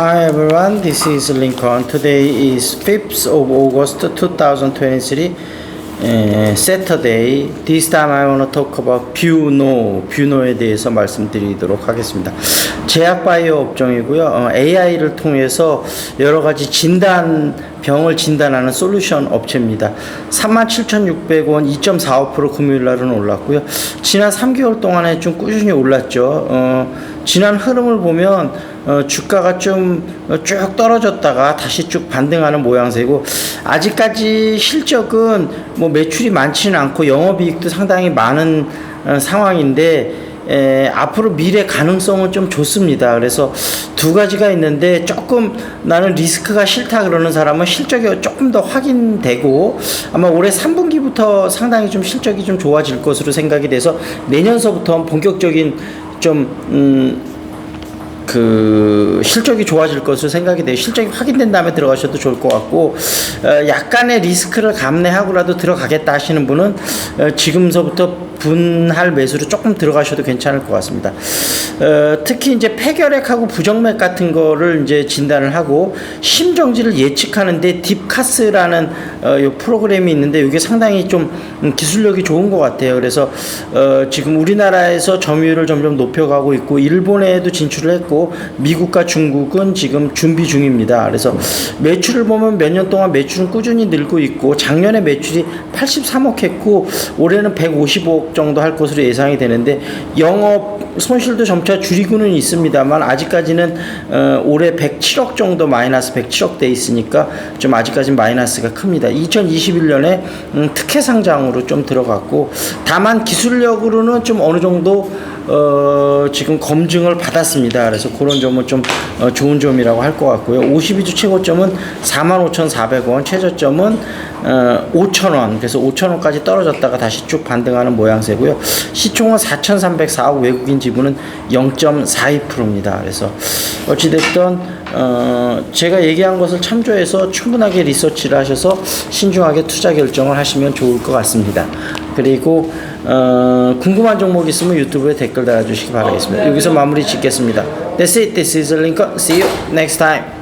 Hi everyone, this is Lincoln. Today is 5th of August 2023, time I want to talk about 뷰노, 뷰노에 대해서 말씀드리도록 하겠습니다. 제약바이오 업종이고요. 어, AI를 통해서 여러 가지 진단, 병을 진단하는 솔루션 업체입니다. 37,600원 2.45% 금요일 날은 올랐고요. 지난 3개월 동안에 좀 꾸준히 올랐죠. 어, 지난 흐름을 보면 어, 주가가 좀 쭉 떨어졌다가 다시 쭉 반등하는 모양새고 아직까지 실적은 뭐 매출이 많지는 않고 영업이익도 상당히 많은 어, 상황인데 에, 앞으로 미래 가능성은 좀 좋습니다. 그래서 두 가지가 있는데 조금 나는 리스크가 싫다 그러는 사람은 실적이 조금 더 확인되고 아마 올해 3분기부터 상당히 좀 실적이 좀 좋아질 것으로 생각이 돼서 내년서부터 본격적인 좀 음, 그 실적이 좋아질 것으로 생각이 돼요. 실적이 확인된 다음에 들어가셔도 좋을 것 같고 어, 약간의 리스크를 감내하고라도 들어가겠다 하시는 분은 어, 지금서부터 분할 매수로 조금 들어가셔도 괜찮을 것 같습니다. 어, 특히 이제 폐결핵하고 부정맥 같은 거를 이제 진단을 하고 심정지를 예측하는데 딥카스라는 프로그램이 있는데 이게 상당히 좀 음, 기술력이 좋은 것 같아요. 그래서 어, 지금 우리나라에서 점유율을 점점 높여가고 있고 일본에도 진출을 했고 미국과 중국은 지금 준비 중입니다. 그래서 매출을 보면 몇 년 동안 매출은 꾸준히 늘고 있고 작년에 매출이 83억 했고 올해는 155억 정도 할 것으로 예상이 되는데 영업 손실도 점차 줄이고는 있습니다만 아직까지는 어, 올해 107억 정도 마이너스 107억 돼 있으니까 좀 아직까지 마이너스가 큽니다. 2021년에 음, 특혜 상장으로 좀 들어갔고 다만 기술력으로는 좀 어느 정도 어, 지금 검증을 받았습니다. 그래서 그런 점은 좀 어, 좋은 점이라고 할 것 같고요. 52주 최고점은 45,400원, 최저점은 어, 5,000원. 그래서 5,000원까지 떨어졌다가 다시 쭉 반등하는 모양새고요. 시총은 4,304억, 외국인 지분은 0.42%입니다. 그래서 어찌됐든 어, 제가 얘기한 것을 참조해서 충분하게 리서치를 하셔서 신중하게 투자 결정을 하시면 좋을 것 같습니다. 그리고 어, 궁금한 종목 있으면 유튜브에 댓글 달아주시기 바라겠습니다. 여기서 마무리 짓겠습니다. That's it. This is Lincoln. See you next time.